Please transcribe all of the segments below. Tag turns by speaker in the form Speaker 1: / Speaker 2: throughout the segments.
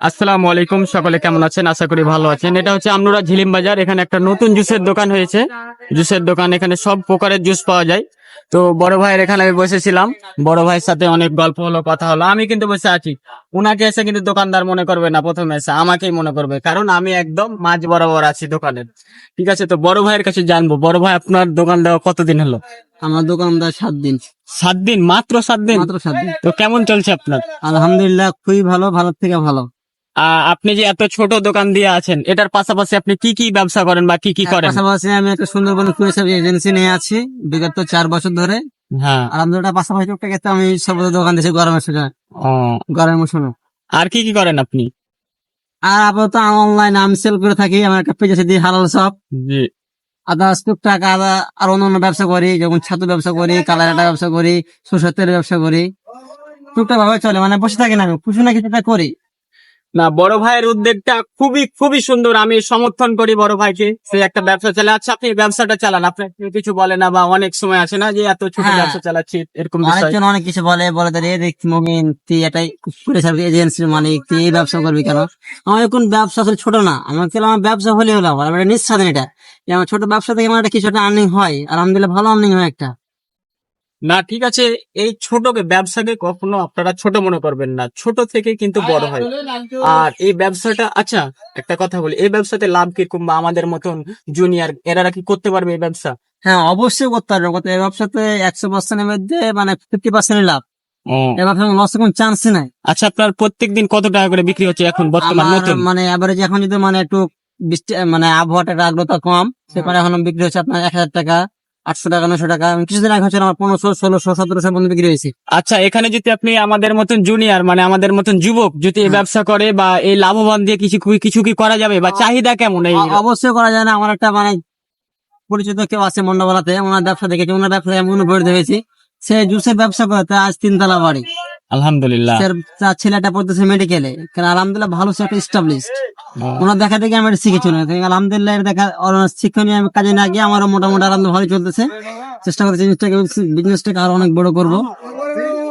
Speaker 1: আসসালামু আলাইকুম সকলে কেমন আছেন? আশা করি ভালো আছেন। এটা হচ্ছে আমনুরা ঝিলিম বাজার। এখানে একটা নতুন জুসের দোকান হয়েছে। জুসের দোকান এখানে সব প্রকারের জুস পাওয়া যায়। তো বড় ভাইয়ের এখানে আমি বসেছিলাম। বড় ভাইয়ের সাথে অনেক গল্প হলো কথা হলো। আমি কিন্তু বসে আছি। উনাকে এসে কিন্তু দোকানদার মনে করবে না প্রথমে এসে আমাকেই মনে করবে। কারণ আমি একদম মাঝ বরাবর আছি দোকানের। ঠিক আছে তো বড় ভাইয়ের কাছে জানব। বড় ভাই আপনার দোকান দেওয়া কতদিন হলো?
Speaker 2: আমার দোকানদার সাত দিন।
Speaker 1: সাত দিন? মাত্র সাত দিন?
Speaker 2: মাত্র সাত দিন।
Speaker 1: তো কেমন চলছে আপনার?
Speaker 2: আলহামদুলিল্লাহ খুবই ভালো ভালো থেকে ভালো।
Speaker 1: আপনি যে এত ছোট দোকান দিয়ে আছেন এটার পাশাপাশি আপনি কি কি ব্যবসা করেন বা কি কি করেন?
Speaker 2: পাশাপাশি আমি একটা সুন্দরবন টুরিস্ট এজেন্সি নিয়ে আছি বিগত চার বছর ধরে।
Speaker 1: হ্যাঁ।
Speaker 2: আলহামদুলিল্লাহ পাশাপাশি টুকটাক একটা আমি সর্বদা দোকান দিয়েছি গরমের সময় গরমের মৌসুমে
Speaker 1: আর কি কি করেন আপনি?
Speaker 2: আর আপাতত অনলাইন আমি সেল করে থাকি আমার একটা পেজ আছে দিয়ে হালাল সব
Speaker 1: জি।
Speaker 2: আদার্স টুকটাক আদা আর অন্য অন্য ব্যবসা করি যেমন ছাতু ব্যবসা করি কালার আটা ব্যবসা করি সরষের তেলের ব্যবসা করি। টুকটাক ভাবে চলে মানে বসে থাকি না আমি কিছু না কিছুটা করি।
Speaker 1: না বড় ভাইয়ের উদ্যোগটা খুবই খুবই সুন্দর। আমি সমর্থন করি বড় ভাইকে। সে একটা ব্যবসা চালা আচ্ছা আপনি ব্যবসাটা চালান। আপনি কিছু বলে না বা অনেক সময় আছে না যে এত ছোট
Speaker 2: হ্যাঁ।
Speaker 1: ব্যবসা চালাচ্ছি এরকম
Speaker 2: অনেকজন অনেক কিছু বলে বলে তাহলে দেখছি মমিন তুই এটাই সার্ভিস এজেন্সির মালিক তুই এই ব্যবসা করবি কেন? আমার এখন ব্যবসা আসলে ছোট না। আমার কেন আমার ব্যবসা হলে হলো আমার আমার নিঃস্বাধীন এটা আমার ছোট ব্যবসা থেকে আমার একটা কিছু একটা আর্নিং হয়। আলহামদুলিল্লাহ ভালো আর্নিং হয় একটা।
Speaker 1: না ঠিক আছে এই ছোটকে ব্যবসাকে কখনো আপনারা ছোট মনে করবেন না ছোট থেকে কিন্তু বড় হয়। আর এই ব্যবসাটা আচ্ছা একটা কথা বলি এই ব্যবসাতে লাভ কীরকম বা আমাদের মতন জুনিয়র এরা কি করতে পারবে এই ব্যবসা?
Speaker 2: হ্যাঁ অবশ্যই করতে পারবে করতে এই ব্যবসাতে একশো পার্সেন্টের মধ্যে মানে ফিফটি পার্সেন্ট লাভ। এই ব্যবসা লস কোনো চান্সই নাই।
Speaker 1: আচ্ছা আপনার প্রত্যেক দিন কত টাকা করে বিক্রি হচ্ছে এখন বর্তমান নতুন?
Speaker 2: মানে এভারেজ এখন যদি মানে একটু বৃষ্টি মানে আবহাওয়াটা একটু আর্দ্রতা কম সেখানে এখন বিক্রি হচ্ছে আপনার এক হাজার টাকা। আটশো টাকা নশো টাকা। কিছুদিন আগে হচ্ছে আমার পনেরোশো ষোলোশো সতেরোশো পর্যন্ত বিক্রি হয়েছে।
Speaker 1: আচ্ছা এখানে যদি আপনি আমাদের মতন জুনিয়র মানে আমাদের মতন যুবক যদি এই
Speaker 2: হ্যাঁ।
Speaker 1: ব্যবসা করে বা এই লাভবান দিয়ে কিছু কিছু কি করা যাবে বা চাহিদা কেমন এই
Speaker 2: অবশ্যই করা যায় না। আমার একটা মানে পরিচিত কেউ আছে মন্ডাবলাতে ওনার ব্যবসা দেখেছি। ওনার ব্যবসা আমি অনুপ্রাণিত হয়েছি। সে জুসের ব্যবসা করতে আজ তিনতলা বাড়ি।
Speaker 1: আলহামদুলিল্লাহ।
Speaker 2: তার ছেলেটা পড়তেছে মেডিকেলে কারণ আলহামদুলিল্লাহ ভালো সে একটা স্টাবলিশ ওনার দেখা দেখে আমি শিখেছি না। আলহামদুলিল্লাহ দেখা শিক্ষণীয় আমি কাজে না গিয়ে আমারও মোটামুটি আলহামদুলিল্লাহ ভালো চলতেছে। চেষ্টা করতেছি জিনিসটাকে বিজনেসটাকে আরও অনেক বড় করব।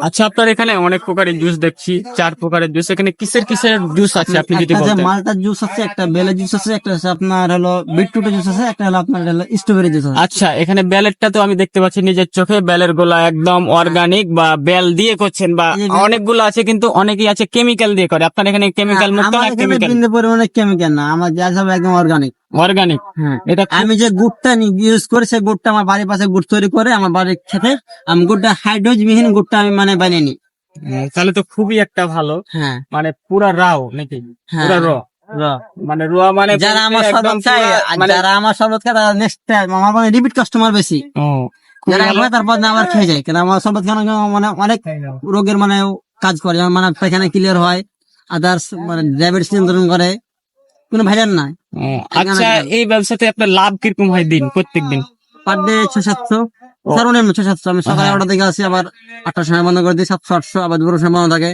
Speaker 1: আচ্ছা আপনার এখানে অনেক প্রকারের জুস দেখছি চার প্রকারের জুস এখানে কিসের কিসের জুস আছে আপনি যদি বলতেন?
Speaker 2: মালটার জুস আছে একটা বেলের জুস আছে একটা আছে আপনার হলো বিটরুটের জুস আছে একটা হলো আপনার হলো স্ট্রবেরি জুস আছে।
Speaker 1: আচ্ছা এখানে বেলেরটা তো আমি দেখতে পাচ্ছি নিজের চোখে বেলের গোলা একদম অর্গানিক বা বেল দিয়ে করছেন বা অনেকগুলো আছে কিন্তু অনেকেই আছে কেমিক্যাল দিয়ে করে। আপনার এখানে কেমিক্যাল মুক্ত না কেমিক্যাল
Speaker 2: পরিমাণে কেমিক্যাল না আমার যা সব একদম অর্গানিক
Speaker 1: অর্গানিক
Speaker 2: হ্যাঁ।
Speaker 1: এটা
Speaker 2: আমি যে গুড়টা ইউজ করি সেই গুড়টা আমার বাড়ির পাশে গুড় তৈরি করে আমার বাড়ির খেতে আমি গুড়টা হাইড্রোজ বিহীন গুড়টা আমি মানে বানিয়ে নিই
Speaker 1: তাহলে তো খুবই একটা ভালো।
Speaker 2: হ্যাঁ।
Speaker 1: মানে পুরা রাও নাকি?
Speaker 2: হ্যাঁ।
Speaker 1: পুরা র মানে রোয়া মানে
Speaker 2: যারা আমার শরবত খায়
Speaker 1: মানে
Speaker 2: যারা আমার শরবত খায় তারা নেক্সট আমার মানে রিপিট কাস্টমার বেশি।
Speaker 1: ও,
Speaker 2: যারা। খায় তারপর না আবার খেয়ে যায় কেন আমার শরবত খাওয়ানো মানে অনেক রোগের মানে কাজ করে মানে পায়খানা ক্লিয়ার হয় আদার্স মানে ডায়াবেটিস নিয়ন্ত্রণ করে কোনো ভেজাল নাই।
Speaker 1: আচ্ছা এই ব্যবসাতে আপনার লাভ কীরকম হয় দিন প্রত্যেক দিন?
Speaker 2: পার ডে ছয় সাতশো সর্বনিম্ন ছয় সাতশো আমি সকালে
Speaker 1: হ্যাঁ।
Speaker 2: আটটা থেকে আসি আবার আটটার সময় বন্ধ করে দিই সাতশো আটশো আবার দুপুরের সময় বন্ধ থাকে।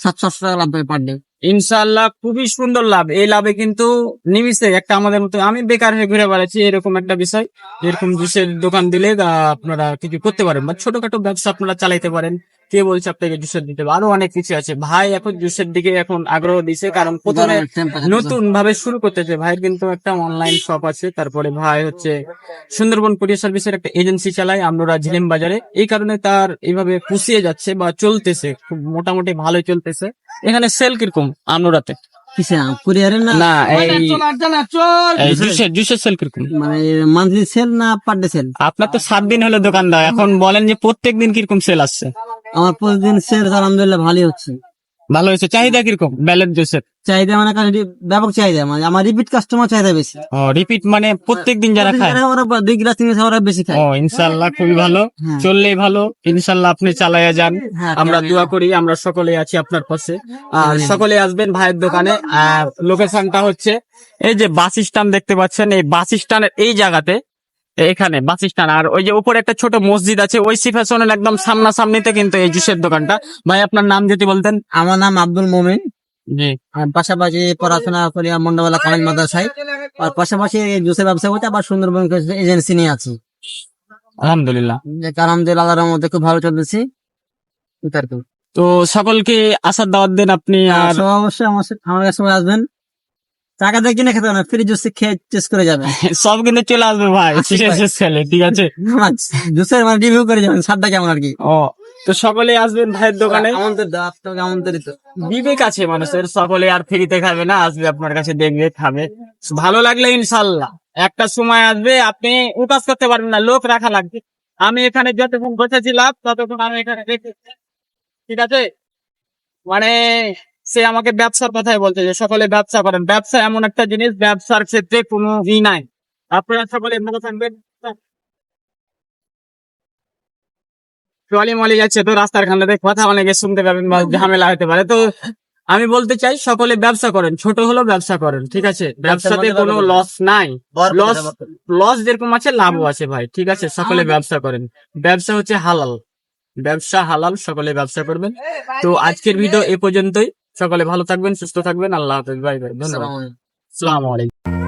Speaker 2: সাতশো আটশো টাকা লাভ পার ডে।
Speaker 1: ইনশাল্লাহ খুবই সুন্দর লাভ। এই লাভে কিন্তু নিমিশে একটা আমাদের মতো আমি বেকার হয়ে ঘুরে বেড়াচ্ছি এরকম একটা বিষয়। এরকম জুসের দোকান দিলে আপনারা কিছু করতে পারেন বা ছোটখাটো ব্যবসা আপনারা চালাইতে পারেন। কে বলছে আপনাকে জুসের দিতে হবে? আরও অনেক কিছু আছে। ভাই এখন জুসের দিকে এখন আগ্রহ দিছে কারণ প্রথমে নতুন ভাবে শুরু করতেছে ভাইয়ের কিন্তু একটা অনলাইন শপ আছে তারপরে ভাই হচ্ছে সুন্দরবন কুরিয়ার সার্ভিসের একটা এজেন্সি চালায় আমরা ঝিলিম বাজারে। এই কারণে তার এইভাবে পুষিয়ে যাচ্ছে বা চলতেছে খুব মোটামুটি ভালোই চলতেছে। এখানে সেল কীরকম আমরাতে
Speaker 2: কুরিয়ারের না?
Speaker 1: না এই এই জুসের জুসের সেল কীরকম?
Speaker 2: মানে মান্থলি সেল না পার ডে সেল
Speaker 1: আপনার তো সাত দিন হলো দোকান দেওয়া এখন বলেন যে প্রত্যেক দিন কীরকম সেল আসছে।
Speaker 2: আমার প্রতিদিন সেল আলহামদুলিল্লাহ ভালোই হচ্ছে।
Speaker 1: ভালো হয়েছে। চাহিদা কীরকম? ব্যালেন্স জুসের
Speaker 2: চাহিদা মানে ব্যাপক চাহিদা। মানে আমার রিপিট কাস্টমার চাহিদা বেশি।
Speaker 1: ও রিপিট মানে প্রত্যেক দিন যারা খায়?
Speaker 2: ওরা দুই গ্লাস তিন গ্লাস ওরা বেশি খায়।
Speaker 1: ও ইনশাল্লাহ খুবই ভালো।
Speaker 2: হ্যাঁ।
Speaker 1: চললেই ভালো। ইনশাল্লাহ আপনি চালাইয়া যান।
Speaker 2: হ্যাঁ,
Speaker 1: আমরা দোয়া করি আমরা সকলে আছি আপনার পাশে। আর সকলে আসবেন ভাইয়ের দোকানে। আর লোকেশনটা হচ্ছে এই যে বাস স্ট্যান্ড দেখতে পাচ্ছেন এই বাস স্ট্যান্ডের এই জায়গাতে এখানে বাস স্ট্যান্ড। আর ওই যে উপরে একটা ছোট মসজিদ আছে ওই সিফেশনের একদম সামনাসামনিতে কিন্তু এই জুসের দোকানটা। ভাই আপনার নাম যদি বলতেন।
Speaker 2: আমার নাম আব্দুল মোমিন।
Speaker 1: জি।
Speaker 2: আর পাশাপাশি পড়াশোনা করি মন্ডবালা কলেজ মাদ্রাসায়। আর পাশাপাশি এই জুসের ব্যবসা করতে আবার সুন্দরবন এজেন্সি নিয়ে আছি।
Speaker 1: আলহামদুলিল্লাহ।
Speaker 2: আলহামদুলিল্লাহ আল্লাহর মধ্যে খুব ভালো চলতেছি।
Speaker 1: তো। সকলকে আসার দাওয়াত দেন আপনি আর
Speaker 2: অবশ্যই আমার আমার কাছে আসবেন। টাকা দিয়ে কিনে খেতে হবে না ফ্রি জুস খেয়ে টেস্ট করে যাবেন
Speaker 1: সব কিন্তু চলে আসবে ভাই ছেলে ঠিক আছে।
Speaker 2: জুসের মানে রিভিউ করে যাবেন স্বাদটা কেমন আর কি?
Speaker 1: ও তো সকলে আসবেন ভাইয়ের দোকানে?
Speaker 2: আমন্ত্রিত আপনাকে আমন্ত্রিত।
Speaker 1: বিবেক আছে মানুষের সকলে আর ফ্রিতে খাবে না আসবে আপনার কাছে দেখবে খাবে। ভালো লাগলে ইনশাল্লাহ। একটা সময় আসবে আপনি উপাস করতে পারবেন না লোক রাখা লাগবে। আমি এখানে যতক্ষণ বসেছিলাম ততক্ষণ আমি এখানে ঠিক আছে? মানে সে আমাকে ব্যবসার কথাই বলছে যে সকলে ব্যবসা করেন। ব্যবসা এমন একটা জিনিস ব্যবসার ক্ষেত্রে কোনো ই নাই। আপনারা সকলে মনে থাকবেন। ট্রলি মলি যাচ্ছে তো রাস্তার খান্ডাতে কথা অনেকে শুনতে পাবেন বা ঝামেলা হতে পারে। তো আমি বলতে চাই সকলে ব্যবসা করেন। ছোট হলেও ব্যবসা করেন ঠিক আছে? ব্যবসাতে কোনো লস নাই। লস লস যেরকম আছে লাভও আছে ভাই ঠিক আছে? সকলে ব্যবসা করেন। ব্যবসা হচ্ছে হালাল। ব্যবসা হালাল সকলে ব্যবসা করবেন। তো আজকের ভিডিও এ পর্যন্তই। সকলে ভালো থাকবেন সুস্থ থাকবেন। আল্লাহ হাফেজ ভাই ভাই ধন্যবাদ। আসসালামু আলাইকুম